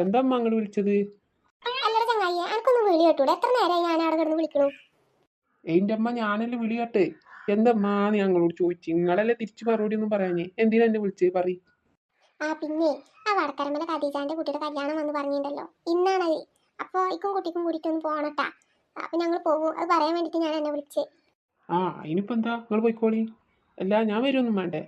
എന്താ അമ്മ അങ്ങോട്ട് വിളിച്ചത്? അല്ലട ചങ്ങായി എനിക്കൊന്നും വിളി കേട്ടൂടെ? എത്ര നേരമായി ഞാൻ അവിടെ കിടന്ന് വിളിക്കണു? എന്റെ അമ്മ ഞാനല്ലേ വിളി കേട്ടെ? എന്തമ്മാ നീ ഞങ്ങളോട് ചോദിച്ചു? നിങ്ങളല്ലേ തിരിച്ചു മറുപടി ഒന്നും പറയാഞ്ഞേ? എന്തിനാ എന്നെ വിളിച്ചത് പറ ആ പിന്നെ ആ വടക്കരമല ഖദീജാന്റെ കുട്ടിയുടെ കല്യാണം വന്ന് പറഞ്ഞിട്ടുണ്ടല്ലോ ഇന്നാണത് അപ്പോൾ ഇക്കും കുട്ടിക്കും കൂടിയിട്ടൊന്ന് പോണട്ടാ. അപ്പൊ ഞങ്ങൾ പോകും അത് പറയാൻ വേണ്ടിട്ട് ഞാൻ എന്നെ വിളിച്ചേ. ആ ഇനിയിപ്പോ എന്താ? നിങ്ങൾ പോയിക്കോളി. അല്ല ഞാൻ വരുമൊന്നും വേണ്ടേ?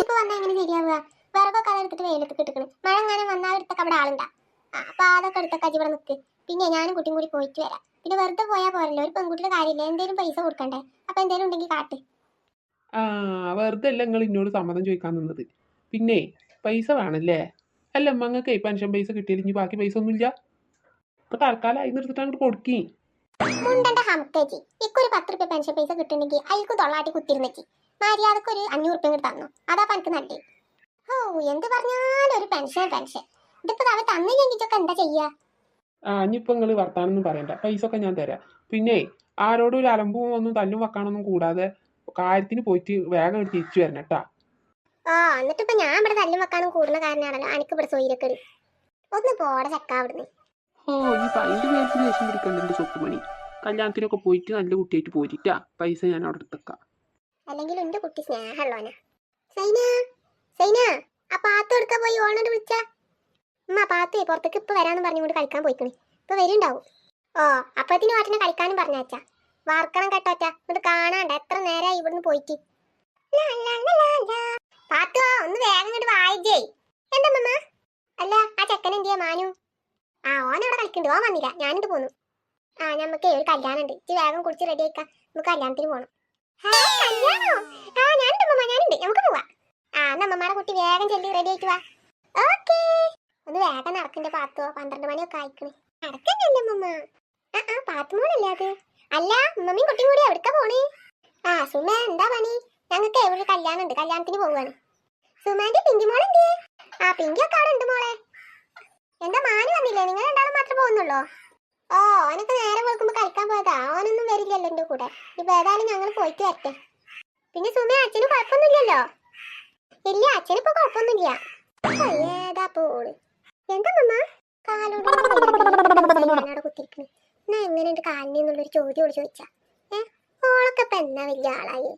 ഇപ്പൊ വന്നാ എങ്ങനെ ശരിയാവുക? വിറകൊക്കെ അത് എടുത്തിട്ട് വെയിലത്ത് കിട്ടുക്കണം മഴ എങ്ങനെ വന്നാൽ എടുത്തൊക്കെ അവിടെ ആളുണ്ടാ. അപ്പൊ അതൊക്കെ എടുത്തൊക്കെ അജിവിടെ നിൽക്ക് പിന്നെ ഞാനും കുട്ടിയും കൂടി പോയിട്ട് വരാം. പിന്നെ വെറുതെ പോയാൽ പോരല്ലോ ഒരു പെൺകുട്ടിയുടെ കാര്യമില്ല. എന്തേലും പൈസ കൊടുക്കണ്ടേ? അപ്പൊ എന്തേലും ഉണ്ടെങ്കിൽ കാട്ട്. ആ വെറുതെ അല്ല നിങ്ങൾ എന്നോട് സമ്മതം ചോദിക്കാൻ നിന്നത്. പിന്നെ പൈസ വേണല്ലേ? അല്ല ഈ പെൻഷൻ പൈസ കിട്ടിയില്ലെങ്കിൽ ബാക്കി പൈസ ഒന്നുമില്ല. ഇപ്പൊ തൽക്കാലം അതിന് എടുത്തിട്ട് അങ്ങോട്ട് കൊടുക്കി. മുണ്ടന്റെ ഹംക്കേജി ഇക്കൊരു പത്ത് റുപ്യ പെൻഷൻ പൈസ കിട്ടുന്നെങ്കിൽ അയൽക്ക് തൊള്ളാട്ടി കുത്തിരുന്നെച്ചി മര്യാദയ്ക്ക് ഒരു അഞ്ഞൂറ് റുപ്യ തന്നു. അതാ പനിക്ക് നല്ലത് എന്ത് പറഞ്ഞാലും ഒരു പെൻഷൻ പെൻഷൻ. ഇതിപ്പോ അവ തന്നില്ലെങ്കിച്ചൊക്കെ എന്താ ചെയ്യാ? ആ ഇനിയിപ്പോ നിങ്ങൾ വർത്താനൊന്നും പറയണ്ട. പൈസ ഒക്കെ ഞാൻ തരാം. പിന്നെ ആരോടും ഒരു അലമ്പും ഒന്നും തല്ലും വെക്കാനൊന്നും കൂടാതെ കാര്യത്തിന് പോയിട്ട് വേഗം എടുത്ത് തിരിച്ചു വരണം കേട്ടാ. ആ എന്നിട്ട് ഇപ്പൊ ഞാൻ ഇവിടെ തല്ലും വെക്കാനും കൂടുന്ന കാരണമാണല്ലോ എനിക്ക് ഇവിടെ സൊയിലക്കേട് ഒന്ന് പോടെ ചക്ക അവിടുന്ന്. ഓ ഈ പൈസ പേർക്ക് ദേഷ്യം പിടിക്കണ്ട എന്റെ സ്വത്തുമണി. കല്യാണത്തിനൊക്കെ പോയിട്ട് നല്ല കുട്ടിയായിട്ട് പോയിട്ടാ പൈസ ഞാൻ അവിടെ എടുത്തേക്കാം. അല്ലെങ്കിൽ എന്റെ കുട്ടി സ്നേഹമുള്ളവനാ. സൈന സൈന. ആ പാത്തു എടുക്കാൻ പോയി ഓണോട് വിളിച്ച. ഉമ്മ പാത്തേ പുറത്തേക്ക് ഇപ്പൊ വരാന്ന് പറഞ്ഞുകൊണ്ട് കളിക്കാൻ പോയിക്കണേ. ഇപ്പൊ വരുണ്ടാവും. ഓ അപ്പത്തിന് വാട്ടിനെ കളിക്കാനും പറഞ്ഞാച്ചാ വാർക്കണം കേട്ടോച്ചാ എന്നിട്ട് കാണാണ്ട. എത്ര നേരമായി ഇവിടുന്ന് പോയിട്ട്. പാത്തോ ഒന്ന് വേഗം ഇങ്ങോട്ട് വായിച്ചേ. എന്താ മമ്മ അല്ല ആ ചെക്കൻ എന്തിയാ മാനു? ആ ഓൻ അവിടെ കളിക്കുന്നുണ്ട് ഓൻ വന്നില്ല. ഞാനിട്ട് പോന്നു. ആ നമുക്ക് ഒരു കല്യാണം ഉണ്ട് ഇച്ചി വേഗം കുടിച്ച് റെഡി ആക്കാം നമുക്ക് കല്യാണത്തിന് പോണം? ആ, ഞാനുണ്ട് പോവാം. എന്നാ കുട്ടി വേഗം ചെല്ലി റെഡി ആയിട്ട് വാ. ഓക്കേ ഒന്ന് വേഗം നടക്കിന്റെ പാത്തോ. പന്ത്രണ്ട് മണിയൊക്കെ ആയിക്കണേ. നടക്കണ്ടല്ലേ അമ്മമ്മ? ആ ആ പാത്തുമോളല്ലേ അത്? അല്ല അമ്മമ്മയും കുട്ടിയും കൂടി എവിടക്കാ പോണേ? ആ സുമ എന്താ പണി? ഞങ്ങൾക്ക് എവിടെ കല്യാണം ഉണ്ട് കല്യാണത്തിന് പോവാണ്. സുമാന്റെ പിങ്കി മോളെന്തേ ആ പിങ്കി ഒക്കെ അവിടെ ഉണ്ട് മോളെ. എന്താ മാന് വന്നില്ലേ? നിങ്ങൾ രണ്ടാളും മാത്രം പോകുന്നുള്ളോ? ഓ അവനൊക്കെ നേരെ വെളുക്കുമ്പോ കളിക്കാൻ പോയതാ. അവനൊന്നും വരില്ലല്ലോ എന്റെ കൂടെ. ഇപ്പൊ ഏതായാലും ഞങ്ങൾ പോയിട്ട് വരട്ടെ. പിന്നെ സുമ അച്ഛനും കുഴപ്പമൊന്നുമില്ലല്ലോ? ഇല്ല അച്ഛന് ഇപ്പൊ കുഴപ്പമൊന്നുമില്ല. ഏതാ പോൾ എന്താ മമ്മ കാലോട് കുത്തിരിക്കണ്. എന്നാ എങ്ങനെയുണ്ട് കാലിനെന്നുള്ളൊരു ചോദ്യം ഓൾ ചോദിച്ചാ. ഏ? ഓളൊക്കെ ഇപ്പൊ എന്നാ വലിയ ആളായി?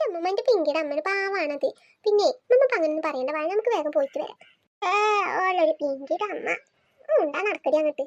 അമ്മമ്മന്റെ പിങ്കിയുടെ അമ്മയുടെ പാവാണത്. പിന്നെ മമ്മ അങ്ങനൊന്നും പറയേണ്ട. വാ നമുക്ക് വേഗം പോയിട്ട് വരാം. ഏ ഓളൊരു പിങ്കിയുടെ അമ്മ. ഉണ്ടാ നടക്കടി അങ്ങോട്ട്?